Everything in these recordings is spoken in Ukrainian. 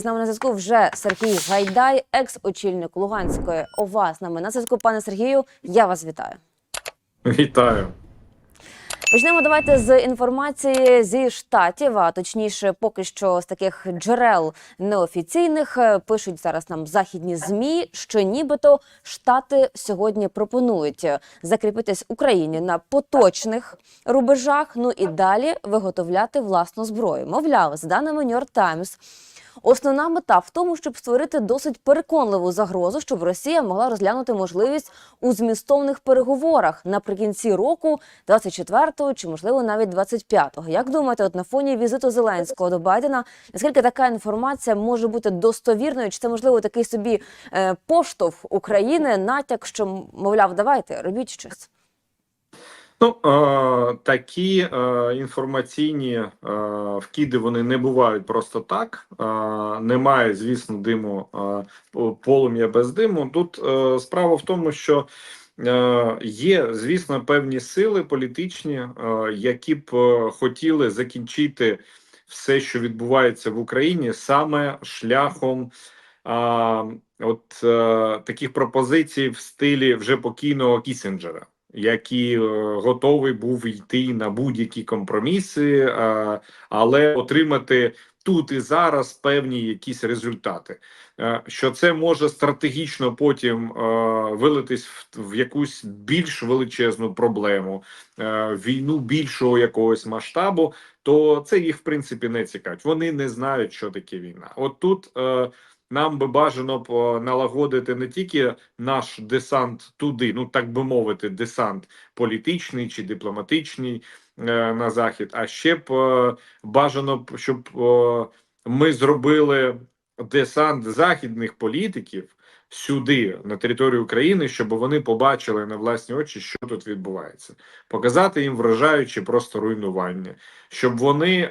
З нами на зв'язку вже Сергій Гайдай, екс-очільник Луганської ОВА. З нами на зв'язку. Пане Сергію, я вас вітаю. Вітаю. Почнемо давайте з інформації зі штатів, а точніше, поки що з таких джерел неофіційних Е, пишуть зараз нам західні змі, що нібито штати сьогодні пропонують закріпитись Україні на поточних рубежах. Ну і далі виготовляти власну зброю. Мовляв, з даними York Times, Основна мета в тому, щоб створити досить переконливу загрозу, щоб Росія могла розглянути можливість у змістовних переговорах наприкінці року, 24-го чи можливо навіть 25-го. Як думаєте, от на фоні візиту Зеленського до Байдена, наскільки така інформація може бути достовірною? Чи це можливо такий собі е, поштовх України, натяк, що мовляв, давайте робіть щось? Ну е, такі е, інформаційні е, вкиди вони не бувають просто так. Немає, звісно, диму полум'я без диму. Тут справа в тому, що є, звісно, певні сили політичні, які б хотіли закінчити все, що відбувається в Україні, саме шляхом. От е, таких пропозицій в стилі вже покійного Кісінджера, який е, готовий був йти на будь-які компроміси, але отримати тут і зараз певні якісь результати. Е, що це може стратегічно потім е, вилитись в, якусь більш величезну проблему, війну більшого якогось масштабу, то це їх в принципі не цікавить. Вони не знають, що таке війна. От тут. Нам би бажано б налагодити не тільки наш десант туди, ну так би мовити, десант політичний чи дипломатичний е, на захід, а ще б е, бажано б, щоб е, ми зробили десант західних політиків сюди, на територію України, щоб вони побачили на власні очі, що тут відбувається, показати їм вражаючі просто руйнування, щоб вони е,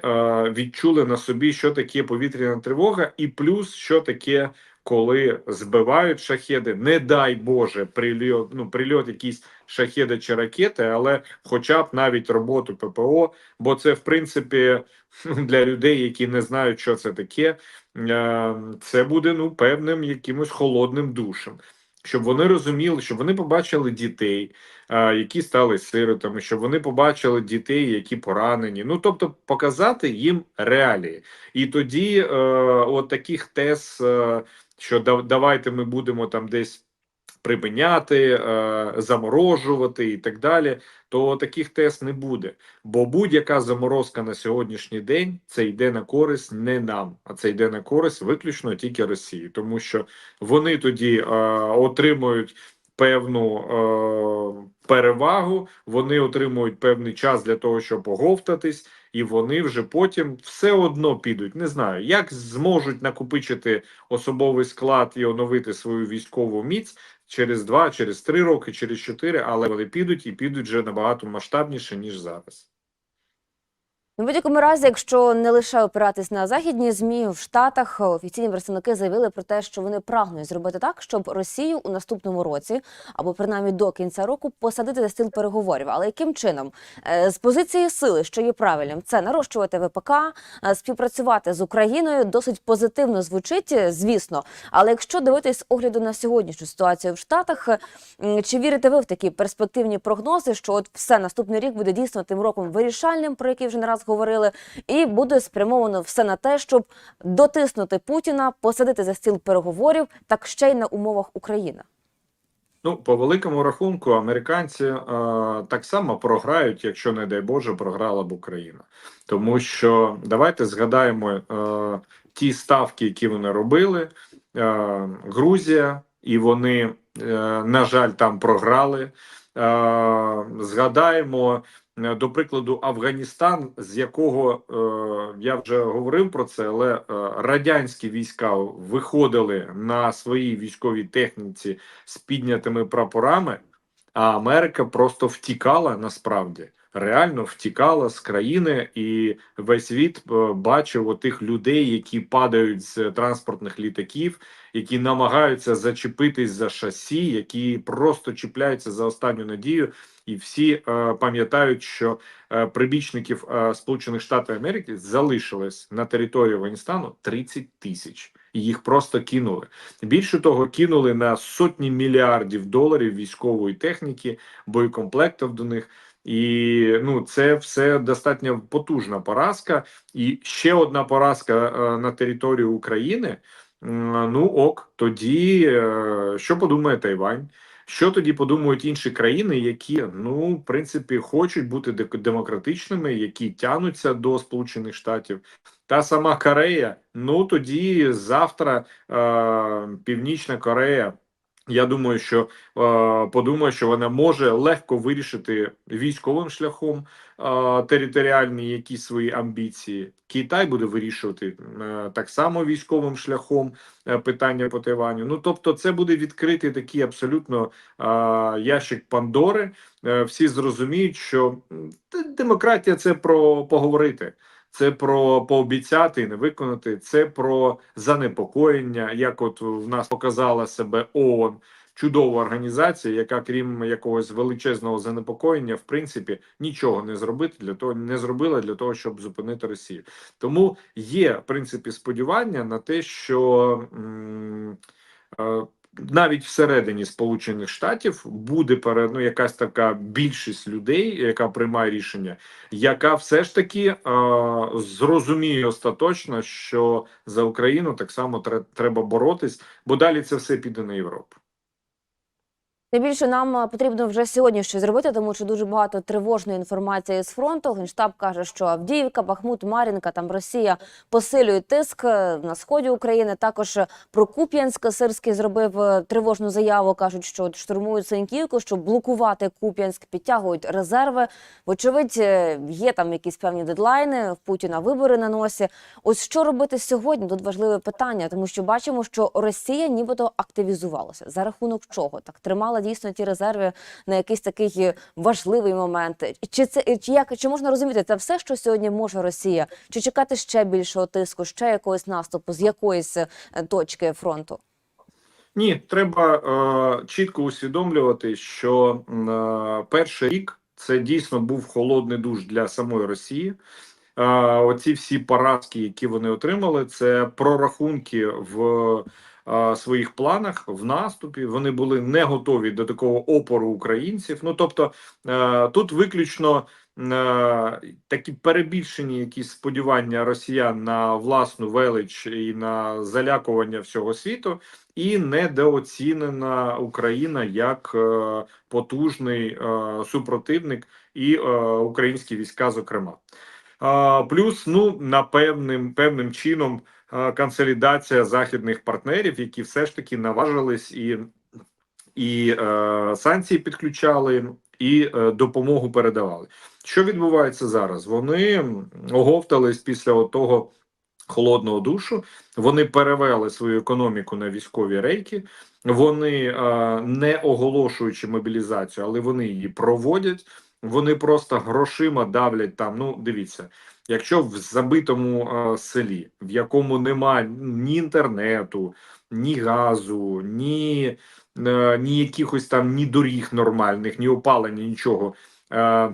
відчули на собі, що таке повітряна тривога, і плюс що таке. Коли збивають шахеди, не дай Боже, прильот, ну прильот якісь шахеди чи ракети, але хоча б навіть роботу ППО, бо це в принципі для людей, які не знають, що це таке, е, це буде ну певним якимось холодним душем. Щоб вони розуміли, щоб вони побачили дітей, е, які стали сиротами, щоб вони побачили дітей, які поранені. Ну тобто показати їм реалії. І тоді, е, от таких тез, е, що давайте ми будемо там десь припиняти, е, заморожувати і так далі, то таких тез не буде. Бо будь-яка заморозка на сьогоднішній день це йде на користь не нам, а це йде на користь виключно тільки Росії, тому що вони тоді е, отримують певну е, перевагу, вони отримують певний час для того, щоб оговтатись, і вони вже потім все одно підуть. Не знаю, як зможуть накопичити особовий склад і оновити свою військову міць через два, через три роки, через чотири, але вони підуть і підуть вже набагато масштабніше ніж зараз. В будь-якому разі, якщо не лише опиратись на західні змі в Штатах, офіційні представники заявили про те, що вони прагнуть зробити так, щоб Росію у наступному році або принаймні до кінця року посадити за стіл переговорів. Але яким чином Е, з позиції сили, що є правильним, це нарощувати ВПК, е, співпрацювати з Україною досить позитивно звучить, е, звісно. Але якщо дивитись огляду на сьогоднішню ситуацію в Штатах, е, чи вірите ви в такі перспективні прогнози, що от все наступний рік буде дійсно тим роком вирішальним, про який вже не раз говорили, і буде спрямовано все на те, щоб дотиснути Путіна, посадити за стіл переговорів, так ще й на умовах України? Ну, по великому рахунку, американці е, так само програють, якщо не дай Боже, програла б Україна. Тому що давайте згадаємо е, ті ставки, які вони робили. Е, Грузія, і вони, е, на жаль, там програли. Е, згадаємо, до прикладу, Афганістан, з якого е, я вже говорив про це, але е, радянські війська виходили на своїй військовій техніці з піднятими прапорами, а Америка просто втікала насправді. Реально втікала з країни, і весь світ е, бачив отих людей, які падають з транспортних літаків, які намагаються зачепитись за шасі, які просто чіпляються за останню надію. І всі е, пам'ятають, що е, прибічників е, Сполучених Штатів Америки залишилось на території Афганістану 30 тисяч. І Їх просто кинули. Більше того, кинули на сотні мільярдів доларів військової техніки, боєкомплектів до них. І ну, це все достатньо потужна поразка. І ще одна поразка е, на території України. Ну ок, тоді е, що подумає Тайвань? Що тоді подумають інші країни, які ну в принципі хочуть бути демократичними, які тянуться до Сполучених Штатів? Та сама Корея. Ну тоді завтра е, Північна Корея. Я думаю, що подумає, що вона може легко вирішити військовим шляхом територіальні якісь свої амбіції. Китай буде вирішувати е, так само військовим шляхом е, питання по Тайваню. Ну тобто, це буде відкритий такий абсолютно ящик Пандори. Е, всі зрозуміють, що демократія це про поговорити. Це про пообіцяти і не виконати. Це про занепокоєння, як от в нас показала себе ООН, чудова організація, яка крім якогось величезного занепокоєння, в принципі, нічого не зробити для того, не зробила для того, щоб зупинити Росію. Тому є в принципі сподівання на те, що м, е, навіть всередині Сполучених Штатів буде перед ну, якась така більшість людей, яка приймає рішення, яка все ж таки е, зрозуміє остаточно, що за Україну так само тре- треба боротись, бо далі це все піде на Європу. Тим більше нам е, потрібно вже сьогодні щось зробити, тому що дуже багато тривожної інформації з фронту. Генштаб каже, що Авдіївка, Бахмут, Мар'їнка, там Росія посилює тиск е, на сході України. Також е, про Куп'янськ Сирський зробив тривожну заяву. кажуть, що штурмують Синьківку, щоб блокувати Куп'янськ, підтягують резерви. Вочевидь, є там якісь певні дедлайни. В Путіна вибори на носі. Ось що робити сьогодні? Тут важливе питання, тому що бачимо, що Росія нібито активізувалася. За рахунок чого так тримала дійсно ті резерви на якийсь такий важливий момент. Чи це чи як чи можна розуміти це все, що сьогодні може Росія? Чи чекати ще більшого тиску, ще якогось наступу з якоїсь е, точки фронту? Ні, треба е, чітко усвідомлювати, що е, перший рік це дійсно був холодний душ для самої Росії. Е, оці всі поразки, які вони отримали, це прорахунки в своїх планах в наступі. Вони були не готові до такого опору українців. Ну тобто е, тут виключно е, такі перебільшені якісь сподівання росіян на власну велич і на залякування всього світу і недооцінена Україна як е, потужний супротивник і українські війська, зокрема. Плюс, ну на певним певним чином консолідація західних партнерів, які все ж таки наважились і, і е, санкції підключали, і е, допомогу передавали. Що відбувається зараз? Вони оговтались після того холодного душу. Вони перевели свою економіку на військові рейки. Вони е, не оголошуючи мобілізацію, але вони її проводять. Вони просто грошима давлять там. Ну, дивіться, якщо в забитому е, селі, в якому нема ні інтернету, ні газу, ні, е, ні якихось там ні доріг нормальних, ні опалення, нічого. Е,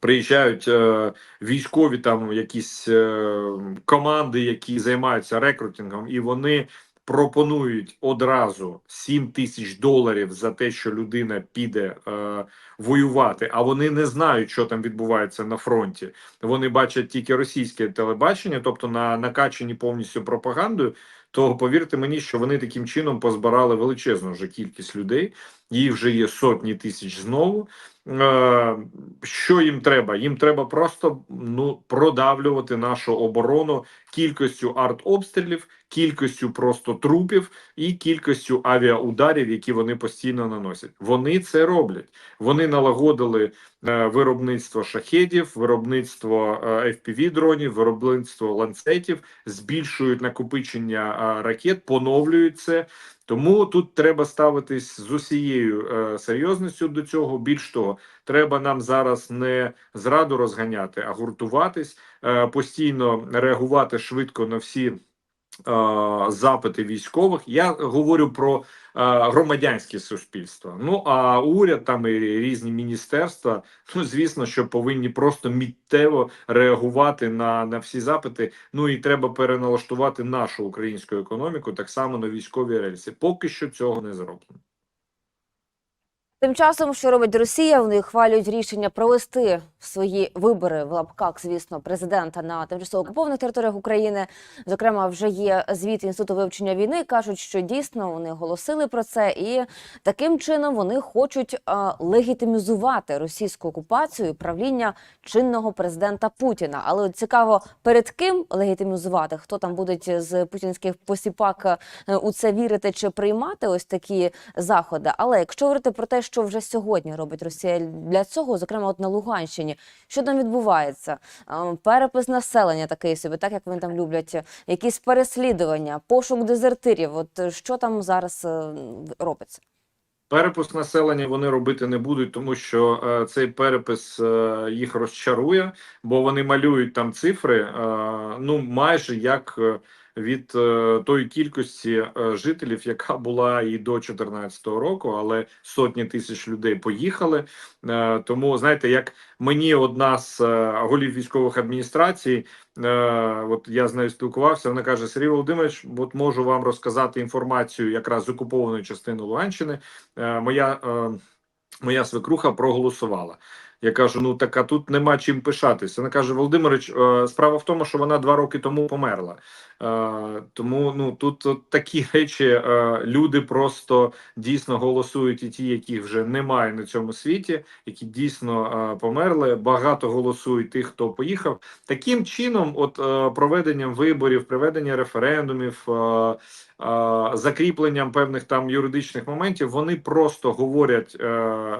Приїжджають е, військові там якісь е, команди, які займаються рекрутингом, і вони пропонують одразу 7 тисяч доларів за те, що людина піде е, воювати, а вони не знають, що там відбувається на фронті. Вони бачать тільки російське телебачення, тобто на накачані повністю пропагандою. То повірте мені, що вони таким чином позбирали величезну вже кількість людей. Їх вже є сотні тисяч знову. Е, що їм треба? Їм треба просто ну продавлювати нашу оборону кількістю артобстрілів, кількістю просто трупів і кількістю авіаударів, які вони постійно наносять. Вони це роблять. Вони налагодили е, виробництво шахедів, виробництво е, fpv дронів, виробництво ланцетів, збільшують накопичення е, ракет, поновлюють це. Тому тут треба ставитись з усією е, серйозністю до цього. Більш того, треба нам зараз не зраду розганяти, а гуртуватись, е, постійно реагувати швидко на всі запити військових. Я говорю про е, громадянське суспільство. Ну а уряд там і різні міністерства, ну звісно, що повинні просто міттево реагувати на, на всі запити. Ну і треба переналаштувати нашу українську економіку так само на військові рельси. Поки що цього не зроблено. Тим часом, що робить Росія, вони хвалюють рішення провести свої вибори в лапках, звісно, президента на тимчасово окупованих територіях України. Зокрема, вже є звіт інституту вивчення війни. кажуть, що дійсно вони оголосили про це, і таким чином вони хочуть а, легітимізувати російську окупацію і правління чинного президента Путіна. Але цікаво, перед ким легітимізувати, хто там буде з путінських посіпак е, у це вірити чи приймати ось такі заходи. Але якщо говорити про те, що вже сьогодні робить Росія для цього, зокрема, от на Луганщині, що там відбувається? Е, Перепис населення такий собі, так як вони там люблять, якісь переслідування, пошук дезертирів. От е, що там зараз е, робиться? Перепис населення вони робити не будуть, тому що е, цей перепис е, їх розчарує, бо вони малюють там цифри, е, ну майже як е, від е, тої кількості е, жителів, яка була і до 2014 року, але сотні тисяч людей поїхали. Е, тому знаєте, як мені одна з голів військових адміністрацій, от я з нею спілкувався. Вона каже: Сергій Володимирович, от можу вам розказати інформацію якраз з окупованої частини Луганщини. Моя, моя свекруха проголосувала. Я кажу: ну так а тут нема чим пишатися. Вона каже: Володимирич, справа в тому, що вона два роки тому померла. Е, тому ну тут от такі речі е, люди просто дійсно голосують, і ті, яких вже немає на цьому світі, які дійсно е, померли. Багато голосують тих, хто поїхав. Таким чином, от проведенням виборів, проведення референдумів. Закріпленням певних там юридичних моментів вони просто говорять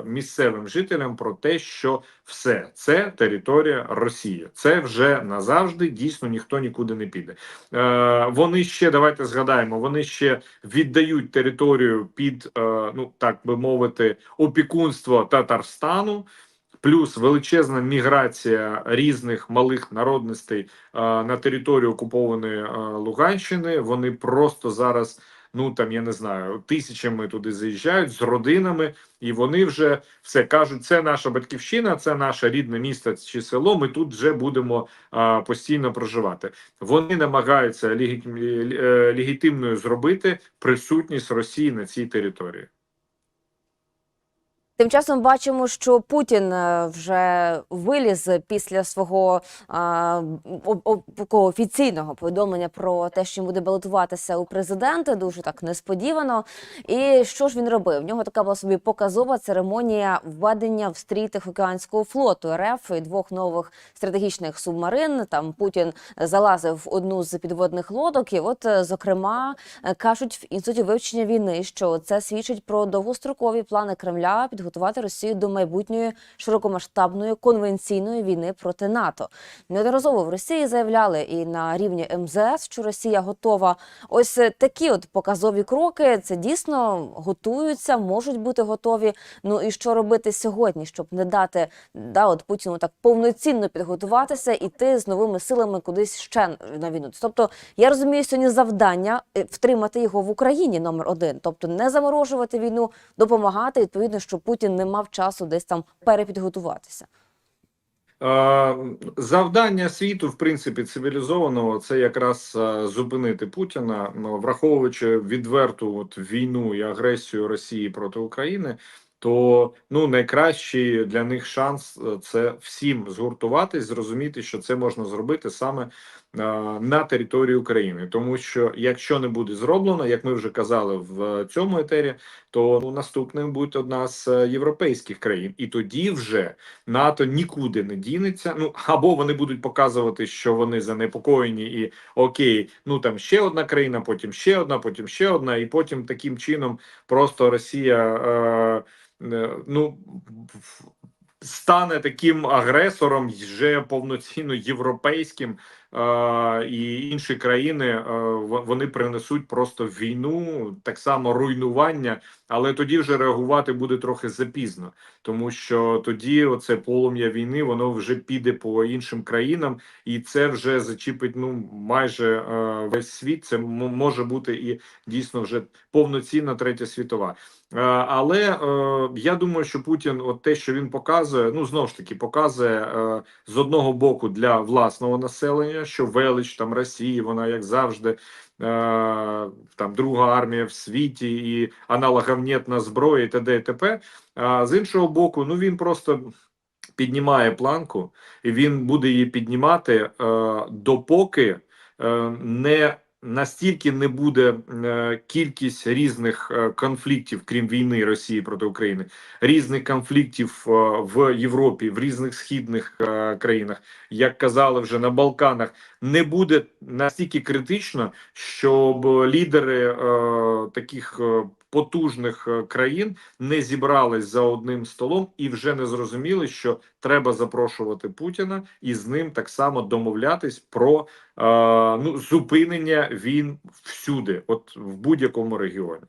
місцевим жителям про те, що все це територія Росії. Це вже назавжди дійсно ніхто нікуди не піде. Е, вони ще давайте згадаємо. Вони ще віддають територію під е, ну так би мовити опікунство Татарстану. Плюс величезна міграція різних малих народностей е, на територію окупованої Луганщини. Вони просто зараз, ну там я не знаю, тисячами туди заїжджають з родинами, і вони вже все кажуть: це наша батьківщина, це наше рідне місто чи село. Ми тут вже будемо а, постійно проживати. Вони намагаються е, легітимною зробити присутність Росії на цій території. Тим часом бачимо, що Путін е, вже виліз після свого а, офіційного повідомлення про те, що він буде балотуватися у президенти, дуже так несподівано. І що ж він робив? В нього така була собі показова церемонія введення в стрій Тихоокеанського флоту РФ і двох нових стратегічних субмарин. Там Путін залазив в одну з підводних лодок. І от, е, зокрема, е, кажуть в інституті вивчення війни, що це свідчить про довгострокові плани Кремля підготувати Росію до майбутньої широкомасштабної конвенційної війни проти НАТО. Неодноразово в Росії заявляли і на рівні МЗС, що Росія готова. Ось е, такі от показові кроки. Це дійсно готуються, можуть бути готові. Ну і що робити сьогодні, щоб не дати да, от Путіну так повноцінно підготуватися і йти з новими силами кудись ще на війну. Тобто, я розумію, сьогодні завдання е, втримати його в Україні номер один, тобто не заморожувати війну, допомагати відповідно, щоб Путін не мав часу десь там перепідготуватися. Завдання світу, в принципі, цивілізованого, це якраз зупинити Путіна, Ну, враховуючи відверту от війну і агресію Росії проти України. То ну найкращий для них шанс е, це всім згуртуватись, зрозуміти, що це можна зробити саме на території України, тому що якщо не буде зроблено, як ми вже казали в цьому етері, то наступним буде одна з е, європейських країн, і тоді вже НАТО нікуди не дінеться. Ну або вони будуть показувати, що вони занепокоєні, і окей, ну там ще одна країна, потім ще одна, потім ще одна, і потім таким чином просто Росія е, е, ну стане таким агресором вже повноцінно європейським. І інші країни е, вони принесуть просто війну, так само руйнування, але тоді вже реагувати буде трохи запізно, тому що тоді оце полум'я війни воно вже піде по іншим країнам, і це вже зачіпить ну майже е, весь світ. Це може бути і дійсно вже повноцінна третя світова. Е, Але е, я думаю, що Путін, от те, що він показує, ну знову ж таки показує е, з одного боку для власного населення, що велич там Росії, вона як завжди. Там друга армія в світі і аналоговнєтна зброя, і т.д. і т.п. А з іншого боку, ну він просто піднімає планку, і він буде її піднімати допоки не настільки не буде е, кількість різних е, конфліктів, крім війни Росії проти України, різних конфліктів е, в Європі, в різних східних країнах, як казали вже на Балканах, не буде настільки критично, щоб лідери таких потужних е, країн не зібрались за одним столом і вже не зрозуміли, що треба запрошувати Путіна і з ним так само домовлятись про е, ну зупинення війн всюди, от в будь-якому регіоні.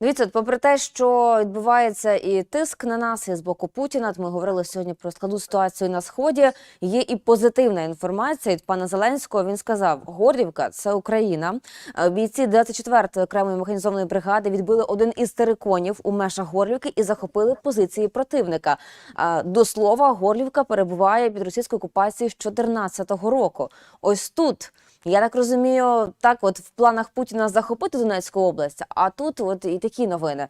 Дивіться, попри те, що відбувається і тиск на нас, і з боку Путіна, ми говорили сьогодні про складну ситуацію на сході. Є і позитивна інформація від пана Зеленського. Він сказав: Горлівка це Україна. Е, Бійці 24-ї окремої механізованої бригади відбили один із териконів у межах Горлівки і захопили позиції противника. Е, До слова, Горлівка перебуває під російською окупацією з 2014 року. Ось тут. Я так розумію, так от в планах Путіна захопити Донецьку область, а тут от і такі новини.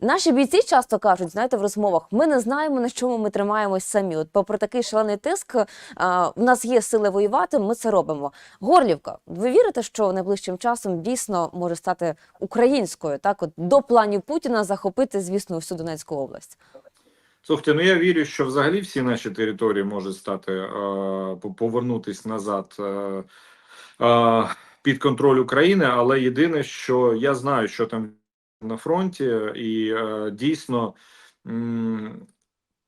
Наші бійці часто кажуть, знаєте, в розмовах, ми не знаємо, на чому ми тримаємось самі. От попри такий шалений тиск, а, в нас є сили воювати, ми це робимо. Горлівка, ви вірите, що найближчим часом дійсно може стати українською? Так, от до планів Путіна захопити, звісно, всю Донецьку область. Слухайте, ну я вірю, що взагалі всі наші території можуть стати е, по- повернутись назад е, е, під контроль України, але єдине, що я знаю, що там на фронті, і е, дійсно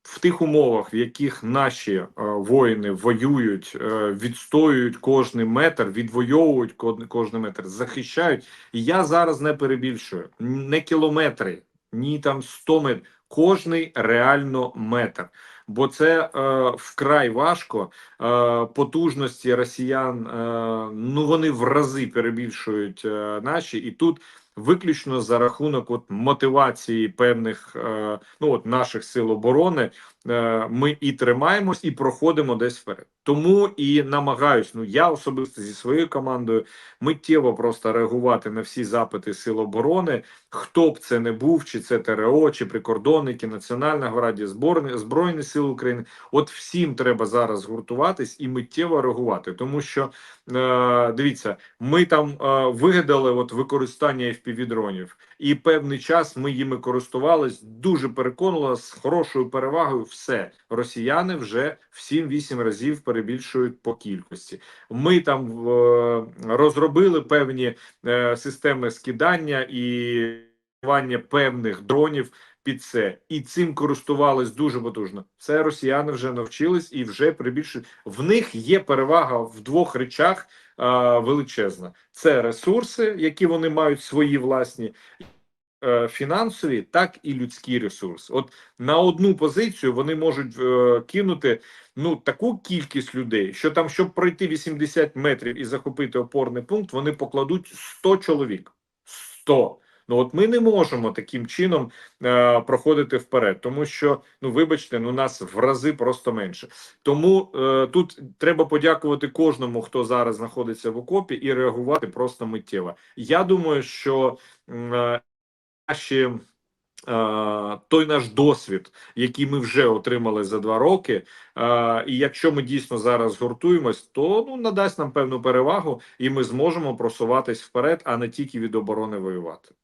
в тих умовах, в яких наші е, воїни воюють, е, відстоюють кожний метр, відвоюють кожний метр, захищають. Я зараз не перебільшую не кілометри, ні там 100 метрів, кожний реально метр. Бо це е, вкрай важко. Е, потужності росіян е, ну вони в рази перебільшують е, наші, і тут виключно за рахунок от мотивації певних е, ну от наших сил оборони е, ми і тримаємось, і проходимо десь вперед. Тому і намагаюсь, ну я особисто зі своєю командою миттєво просто реагувати на всі запити сил оборони, хто б це не був, чи це ТРО, чи прикордонники, Національна гвардія, зборні збройні сили України. От всім треба зараз згуртуватись і миттєво реагувати, тому що дивіться, ми там е, вигадали от використання FPV-дронів, і певний час ми їми користувались дуже переконливо з хорошою перевагою. Все росіяни вже в 7-8 разів перебільшують по кількості. Ми там е, розробили певні е, системи скидання і певних дронів під це, і цим користувались дуже потужно. Це росіяни вже навчились і вже прибільшують. В них є перевага в двох речах е, величезна: це ресурси, які вони мають свої власні. е, Фінансові, так і людські ресурси. От на одну позицію вони можуть е, кинути ну таку кількість людей, що там, щоб пройти 80 метрів і захопити опорний пункт, вони покладуть 100 чоловік. 100. Ну от ми не можемо таким чином е, проходити вперед, тому що ну вибачте, ну нас в рази просто менше. Тому е, тут треба подякувати кожному, хто зараз знаходиться в окопі, і реагувати просто миттєво. Я думаю, що е, наші е, той наш досвід, який ми вже отримали за два роки. Е, і якщо ми дійсно зараз згуртуємось, то ну надасть нам певну перевагу, і ми зможемо просуватись вперед, а не тільки від оборони воювати.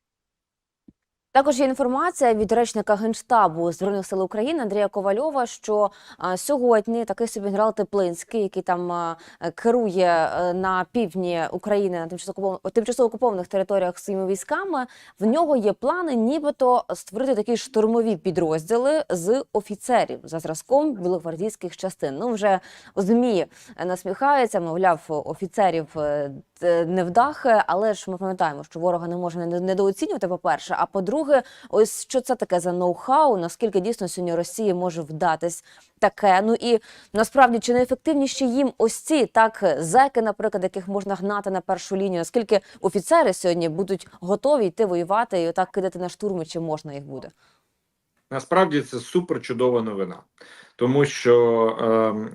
Також є інформація від речника генштабу збройних сил України Андрія Ковальова, що сьогодні такий собі генерал Теплинський, який там е, керує е, на півдні України на тимчасово тимчасово окупованих територіях своїми військами. В нього є плани, нібито створити такі штурмові підрозділи з офіцерів за зразком білогвардійських частин. Ну вже змі насміхаються, мовляв, офіцерів е, невдахи, але ж ми пам'ятаємо, що ворога не можна не- недооцінювати. По перше, а по-друге, ось що це таке за ноу-хау, наскільки дійсно сьогодні Росії може вдатись таке. Ну і насправді чи не ефективніші їм ось ці так зеки, наприклад, яких можна гнати на першу лінію? Наскільки офіцери сьогодні будуть готові йти воювати і отак кидати на штурми, чи можна їх буде? Насправді це супер чудова новина, тому що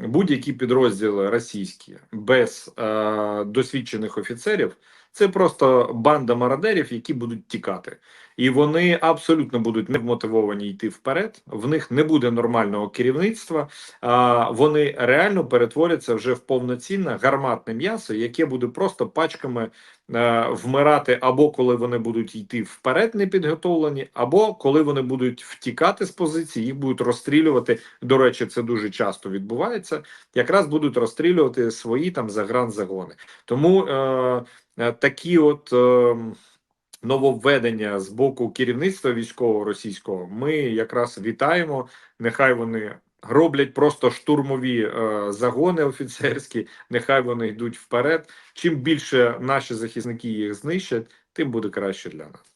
е, будь-які підрозділи російські без е, досвідчених офіцерів це просто банда мародерів, які будуть тікати, і вони абсолютно будуть не вмотивовані йти вперед. В них не буде нормального керівництва. А вони реально перетворяться вже в повноцінне гарматне м'ясо, яке буде просто пачками вмирати або коли вони будуть йти вперед, не підготовлені, або коли вони будуть втікати з позиції, їх будуть розстрілювати. До речі, це дуже часто відбувається. Якраз будуть розстрілювати свої там загранзагони. Тому е, е, такі от. Е, Нововведення з боку керівництва військового російського ми якраз вітаємо. Нехай вони роблять просто штурмові е, загони офіцерські, нехай вони йдуть вперед. Чим більше наші захисники їх знищать, тим буде краще для нас.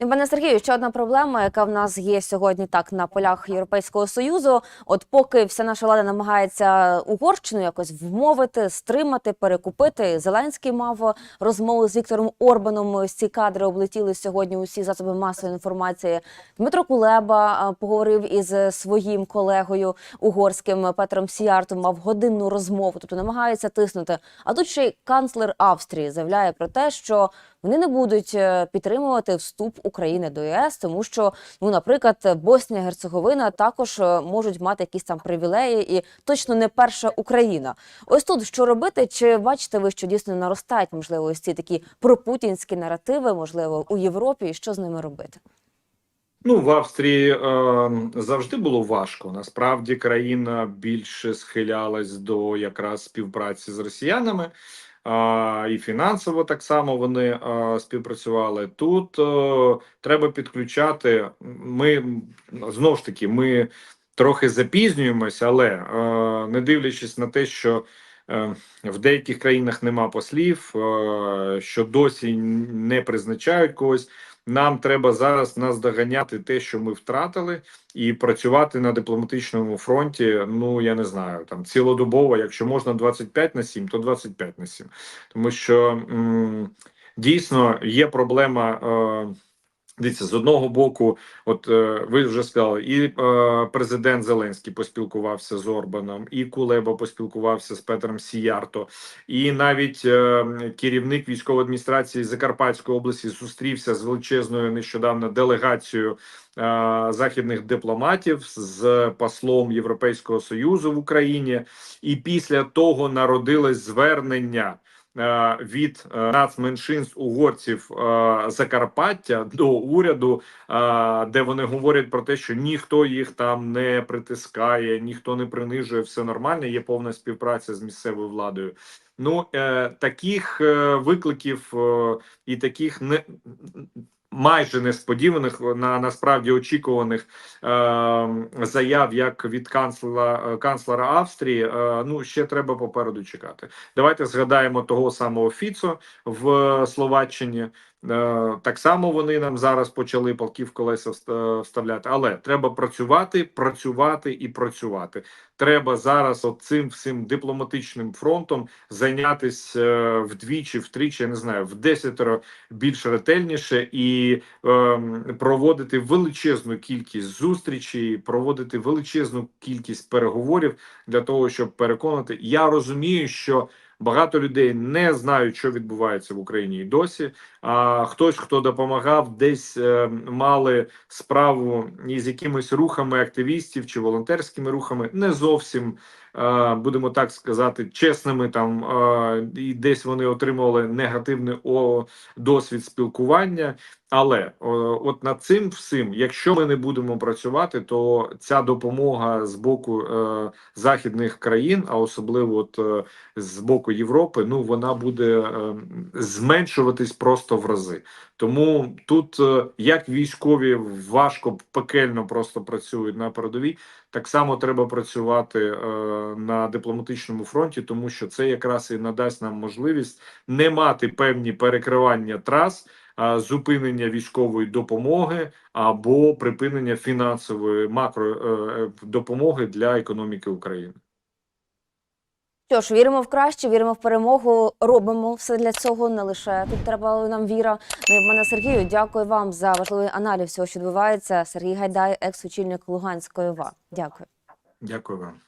Пане Сергію, ще одна проблема, яка в нас є сьогодні так на полях Європейського союзу. От поки вся наша влада намагається Угорщину якось вмовити, стримати, перекупити. Зеленський мав розмову з Віктором Орбаном. Ці кадри облетіли сьогодні. Усі засоби масової інформації. Дмитро Кулеба поговорив із своїм колегою угорським Петром Сіяртом. Мав годинну розмову, тобто намагається тиснути. А тут ще й канцлер Австрії заявляє про те, що вони не будуть е, підтримувати вступ України до ЄС, тому що, ну, наприклад, Боснія Герцеговина також е, можуть мати якісь там привілеї, і точно не перша Україна. Ось тут що робити? Чи бачите ви, що дійсно наростають можливо ось ці такі пропутінські наративи, можливо, у Європі, і що з ними робити? Ну, в Австрії е, завжди було важко. Насправді країна більше схилялась до якраз співпраці з росіянами. І фінансово так само вони співпрацювали. Тут е, треба підключати. Ми знову ж таки, ми трохи запізнюємося, але е, не дивлячись на те, що е, в деяких країнах нема послів, що досі не призначають когось. Нам треба зараз наздоганяти те, що ми втратили, і працювати на дипломатичному фронті. Ну я не знаю, там цілодобово, якщо можна 25 на 7, то 25 на 7. Тому що м, дійсно є проблема. Е, Дивіться, з одного боку, от е, ви вже сказали, і е, президент Зеленський поспілкувався з Орбаном, і Кулеба поспілкувався з Петром Сіярто, і навіть е, керівник військової адміністрації Закарпатської області зустрівся з величезною нещодавно делегацією е, західних дипломатів з послом Європейського союзу в Україні, і після того народилось звернення від е, нацменшинств угорців е, Закарпаття до уряду, е, де вони говорять про те, що ніхто їх там не притискає, ніхто не принижує, все нормально. Є повна співпраця з місцевою владою. Ну е, таких е, викликів е, і таких не. Майже несподіваних на насправді очікуваних е, заяв, як від канцлера канцлера Австрії. Е, ну ще треба попереду чекати. Давайте згадаємо того самого Фіцо в Словаччині. Е, Так само вони нам зараз почали палки в колеса вставляти. Але треба працювати, працювати і працювати. Треба зараз от цим всім дипломатичним фронтом зайнятися е, вдвічі, втричі, я не знаю, в десятеро більш ретельніше і ем, проводити величезну кількість зустрічей, проводити величезну кількість переговорів для того, щоб переконати. Я розумію, що Багато людей не знають, що відбувається в Україні і досі. А хтось, хто допомагав, десь е, мали справу із якимись рухами активістів чи волонтерськими рухами, не зовсім е, будемо так сказати, чесними там е, і десь вони отримували негативний досвід спілкування. Але от над цим всім, якщо ми не будемо працювати, то ця допомога з боку е, західних країн, а особливо от з боку Європи, ну вона буде зменшуватись просто в рази. Тому тут як військові важко пекельно просто працюють на передовій, так само треба працювати е, на дипломатичному фронті, тому що це якраз і надасть нам можливість не мати певні перекривання трас, зупинення військової допомоги або припинення фінансової макро е, допомоги для економіки України. Що ж, віримо в краще, віримо в перемогу. Робимо все для цього. Не лише тут треба нам віра. Ну і в мене Сергію. Дякую вам за важливий аналіз всього, що відбувається. Сергій Гайдай, екс-очільник Луганської ОВА. Дякую. Дякую вам.